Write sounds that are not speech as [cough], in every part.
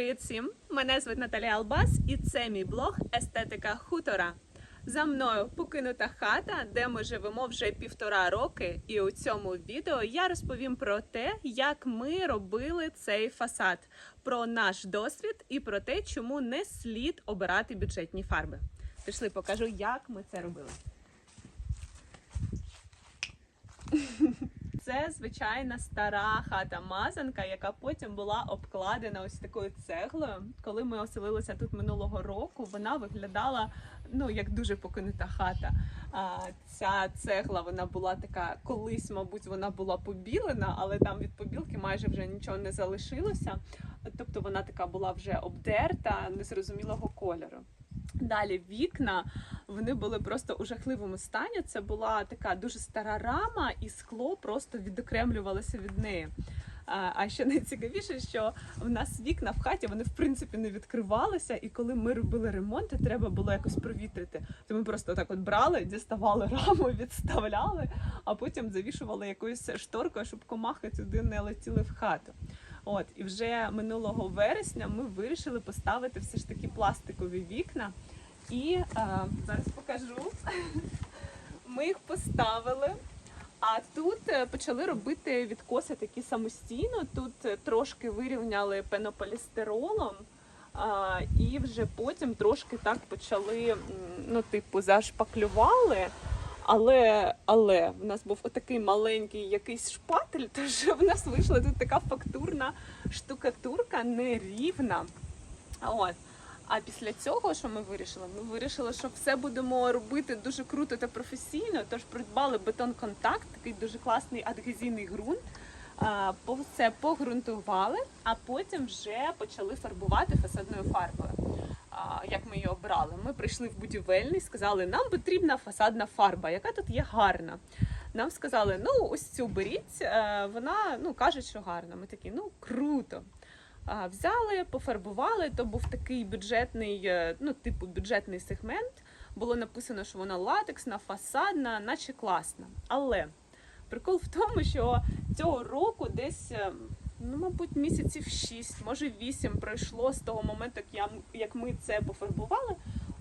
Привіт всім! Мене звуть Наталія Албас, і це мій блог Естетика хутора. За мною покинута хата, де ми живемо вже півтора роки. І у цьому відео я розповім про те, як ми робили цей фасад, про наш досвід і про те, чому не слід обирати бюджетні фарби. Пішли, покажу, як ми це робили. Це звичайна стара хата мазанка, яка потім була обкладена ось такою цеглою. Коли ми оселилися тут минулого року, вона виглядала ну як дуже покинута хата. А ця цегла вона була така, колись, мабуть, вона була побілена, але там від побілки майже вже нічого не залишилося. Тобто вона така була вже обдерта, незрозумілого кольору. Далі вікна вони були просто у жахливому стані. Це була така дуже стара рама, і скло просто відокремлювалося від неї. А ще [laughs] найцікавіше, що в нас вікна в хаті вони в принципі не відкривалися, і коли ми робили ремонт, треба було якось провітрити. То ми просто так от брали, діставали [laughs] раму, відставляли, а потім завішували якоюсь шторкою, щоб комахи туди не летіли в хату. От і вже минулого вересня ми вирішили поставити все ж таки пластикові вікна. І е, зараз покажу. [laughs] Ми їх поставили. А тут е, почали робити відкоси такі самостійно. Тут е, трошки вирівняли пенополістиролом, а, і вже потім трошки так почали, ну, типу, зашпаклювали. Але але в нас був отакий маленький якийсь шпатель, [laughs] тож в нас вийшла тут така фактурна штукатурка нерівна. От. А після цього, що ми вирішили? Ми вирішили, що все будемо робити дуже круто та професійно. Тож придбали бетон контакт, такий дуже класний адгезійний ґрунт. Все погрунтували, а потім вже почали фарбувати фасадною фарбою. Як ми її? Ми прийшли в будівельний, сказали, нам потрібна фасадна фарба, яка тут є гарна. Нам сказали, ну ось цю беріть, е, вона ну кажуть, що гарна. Ми такі, ну круто. Взяли, пофарбували. То був такий бюджетний, е, ну, типу бюджетний сегмент. Було написано, що вона латексна, фасадна, наче класна. Але прикол в тому, що цього року десь, е, ну, мабуть, місяців 6, може 8 пройшло з того моменту, як ми це пофарбували.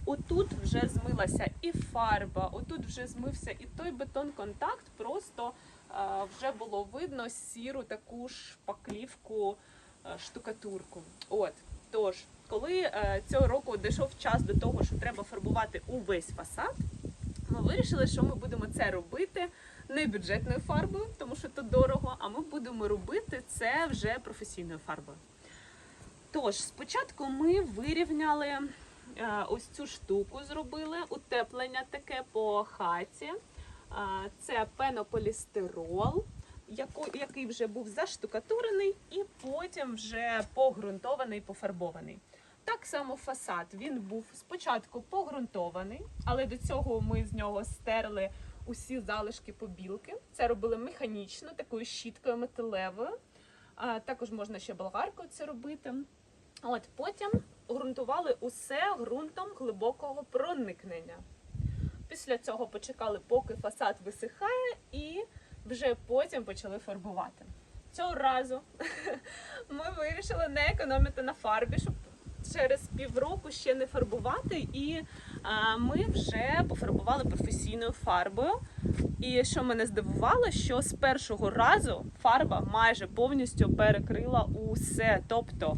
Отут вже змилася і фарба, отут вже змився і той бетон контакт. Просто е, вже було видно сіру таку шпаклівку е, штукатурку. От тож, коли е, цього року дійшов час до того, що треба фарбувати увесь фасад, ми вирішили, що ми будемо це робити не бюджетною фарбою, тому що це дорого, а ми будемо робити це вже професійною фарбою. Тож, спочатку ми вирівняли ось цю штуку, зробили утеплення таке по хаті. Е, Це пенополістирол, який вже був заштукатурений і потім вже погрунтований, пофарбований. Так само фасад. Він був спочатку погрунтований, але до цього ми з нього стерли усі залишки побілки. Це робили механічно, такою щіткою металевою. Також можна ще болгаркою це робити. От потім ґрунтували усе ґрунтом глибокого проникнення. Після цього почекали, поки фасад висихає, і вже потім почали фарбувати. Цього разу [laughs] ми вирішили не економити на фарбі, щоб через півроку ще не фарбувати. І ми вже пофарбували професійною фарбою. І що мене здивувало, що з першого разу фарба майже повністю перекрила усе. Тобто,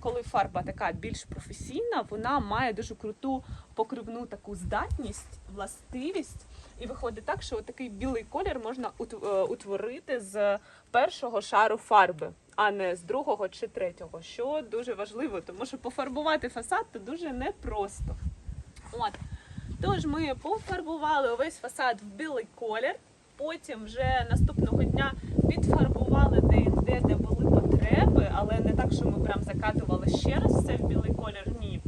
коли фарба така більш професійна, вона має дуже круту покривну таку здатність, властивість. І виходить так, що такий білий колір можна е, утворити з першого шару фарби, а не з другого чи третього, що дуже важливо, тому що пофарбувати фасад це дуже непросто. От. Тож ми пофарбували увесь фасад в білий колір. Потім вже наступного дня підфарбували де-інде, де де були потреби, але не так, що ми прям закатували ще раз все в білий колір. Ні.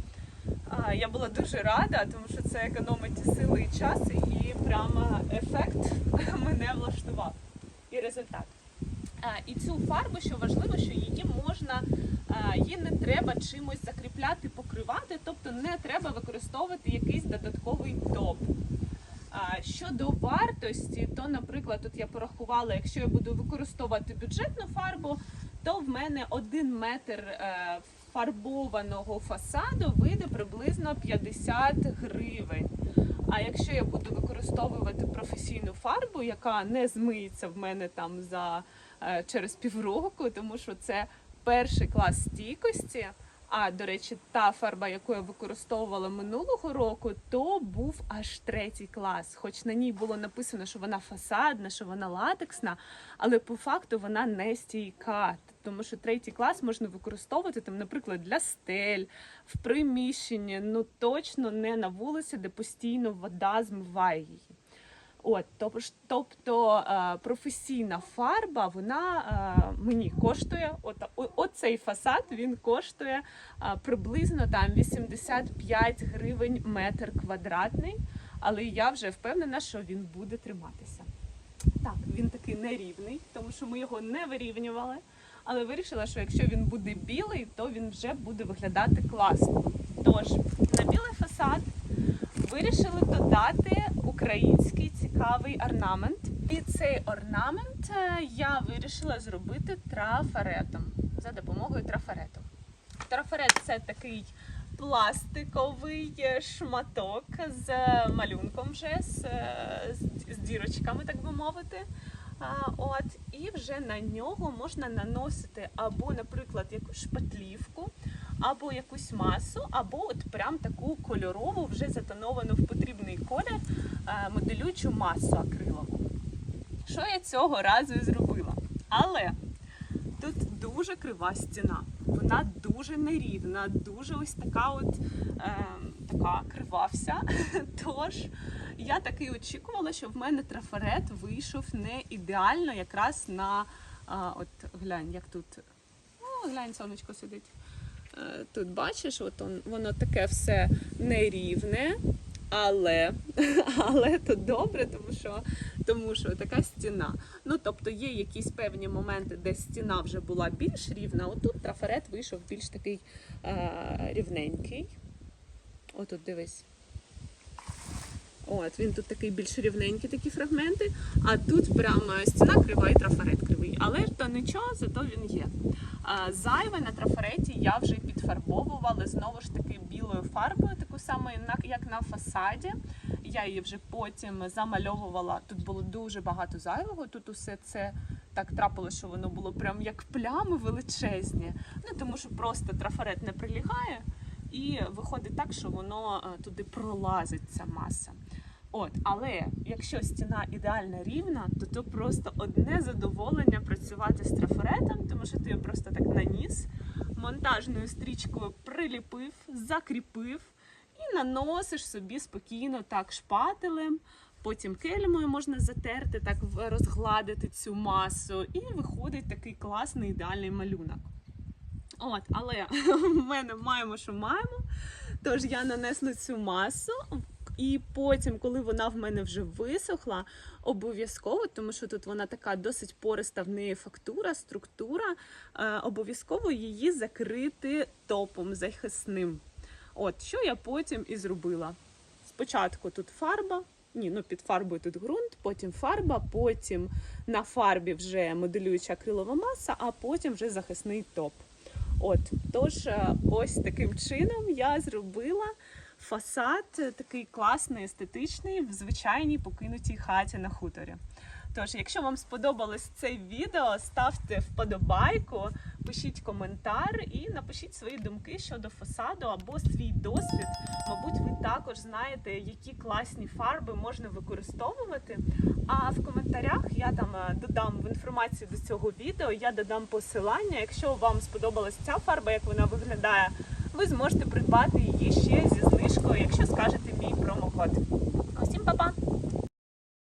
Я була дуже рада, тому що це економить сили і час, і прямо ефект [laughs] мене влаштував. І результат. І цю фарбу, що важливо, що її можна, її не треба чимось закріпляти, покривати, тобто не треба використовувати якийсь додатковий топ. Щодо вартості, то, наприклад, тут я порахувала, якщо я буду використовувати бюджетну фарбу, то в мене один метр е, фарбованого фасаду вийде приблизно 50 гривень. А якщо я буду використовувати професійну фарбу, яка не змиється в мене там за е, через півроку, тому що це перший клас стійкості. А до речі, та фарба, яку я використовувала минулого року, то був аж третій клас. Хоч на ній було написано, що вона фасадна, що вона латексна, але по факту вона не стійка. Тому що третій клас можна використовувати там, наприклад, для стель, в приміщенні, ну точно не на вулиці, де постійно вода змиває її. От, тобто е, професійна фарба, вона е, мені коштує. От, оцей фасад він коштує е, приблизно там 85 гривень метр квадратний. Але я вже впевнена, що він буде триматися. Так, він такий нерівний, тому що ми його не вирівнювали. Але вирішила, що якщо він буде білий, то він вже буде виглядати класно. Тож на білий фасад вирішили додати український цікавий орнамент. І цей орнамент е, я вирішила зробити трафаретом за допомогою трафарету. Трафарет це такий пластиковий е, шматок з малюнком вже з, е, з- дірочками, так би мовити. От, і вже на нього можна наносити або, наприклад, якусь шпатлівку, або якусь масу, або от прям таку кольорову, вже затоновану в потрібний колір е, моделючу масу акрилову. Що я цього разу і зробила? Але тут дуже крива стіна. Вона дуже нерівна, дуже ось така от е, така крива вся. [laughs] Тож я таки очікувала, що в мене трафарет вийшов не ідеально якраз на а, от глянь, як тут. О, глянь, сонечко сидить. Е, Тут бачиш, от он, воно таке все нерівне, але, [laughs] але то добре, тому що, тому що така стіна. Ну, тобто є якісь певні моменти, де стіна вже була більш рівна, отут трафарет вийшов більш такий е, рівненький. Отут дивись. От, він тут такий більш рівненький такі фрагменти, а тут прямо стіна крива і трафарет кривий. Але ж то нічого, зато він є. А, зайве на трафареті я вже підфарбовувала знову ж таки білою фарбою, таку саму, як на фасаді. Я її вже потім замальовувала. Тут було дуже багато зайвого. Тут усе це так трапилося, що воно було прям як плями величезні. Ну тому що просто трафарет не прилягає. І виходить так, що воно е, туди пролазить ця маса. От, але якщо стіна ідеально рівна, то то просто одне задоволення працювати з трафаретом, тому що ти його просто так наніс, монтажною стрічкою приліпив, закріпив і наносиш собі спокійно так шпателем. Потім кельмою можна затерти, так розгладити цю масу, і виходить такий класний ідеальний малюнок. От, але [laughs] в мене маємо, що маємо. Тож я нанесла цю масу, і потім, коли вона в мене вже висохла, обов'язково, тому що тут вона така досить пориста, в неї фактура, структура, е, обов'язково її закрити топом захисним. От що я потім і зробила. Спочатку тут фарба. Ні, ну під фарбою тут ґрунт, потім фарба, потім на фарбі вже моделююча акрилова маса, а потім вже захисний топ. От, тож, е, ось таким чином я зробила фасад е, такий класний, естетичний в звичайній покинутій хаті на хуторі. Тож, якщо вам сподобалось це відео, ставте вподобайку, пишіть коментар і напишіть свої думки щодо фасаду або свій досвід. Мабуть, ви також знаєте, які класні фарби можна використовувати. А в коментарях я там е, додам в інформацію до цього відео, я додам посилання. Якщо вам сподобалась ця фарба, як вона виглядає, ви зможете придбати її ще зі якщо скажете мій промокод. Усім па-па!